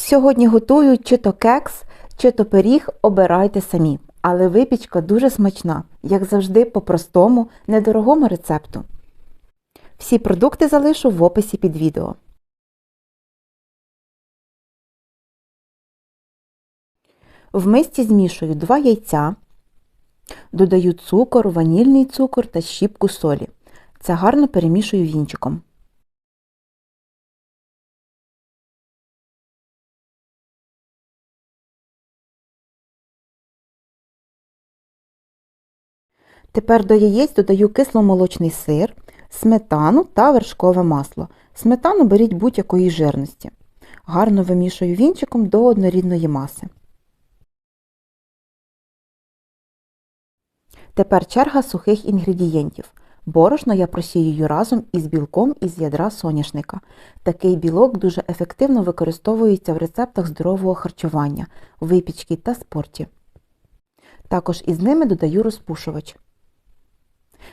Сьогодні готую чи то кекс, чи то пиріг, обирайте самі. Але випічка дуже смачна, як завжди, по простому, недорогому рецепту. Всі продукти залишу в описі під відео. В мисці змішую 2 яйця, додаю цукор, ванільний цукор та щіпку солі. Це гарно перемішую вінчиком. Тепер до яєць додаю кисломолочний сир, сметану та вершкове масло. Сметану беріть будь-якої жирності. Гарно вимішую вінчиком до однорідної маси. Тепер черга сухих інгредієнтів. Борошно я просіюю разом із білком із ядра соняшника. Такий білок дуже ефективно використовується в рецептах здорового харчування, випічки та спорті. Також із ними додаю розпушувач.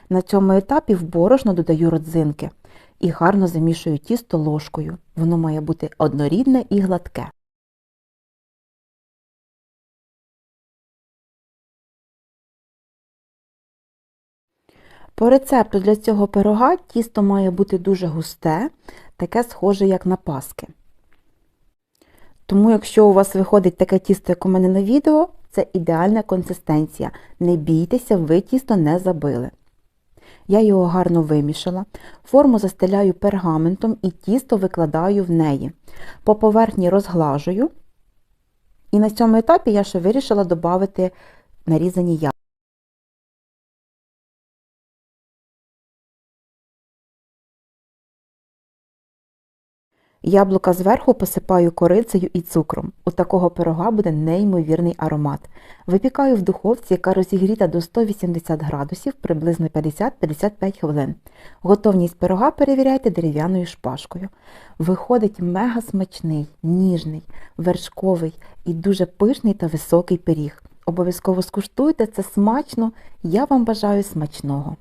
На цьому етапі в борошно додаю родзинки і гарно замішую тісто ложкою. Воно має бути однорідне і гладке. По рецепту для цього пирога тісто має бути дуже густе, таке схоже, як на паски. Тому, якщо у вас виходить таке тісто, як у мене на відео, це ідеальна консистенція. Не бійтеся, ви тісто не забили. Я його гарно вимішала, форму застеляю пергаментом і тісто викладаю в неї. По поверхні розглажую. І на цьому етапі я ще вирішила додати нарізані яблука. Яблука зверху посипаю корицею і цукром. У такого пирога буде неймовірний аромат. Випікаю в духовці, яка розігріта до 180 градусів приблизно 50-55 хвилин. Готовність пирога перевіряйте дерев'яною шпажкою. Виходить мега смачний, ніжний, вершковий і дуже пишний та високий пиріг. Обов'язково скуштуйте це смачно. Я вам бажаю смачного.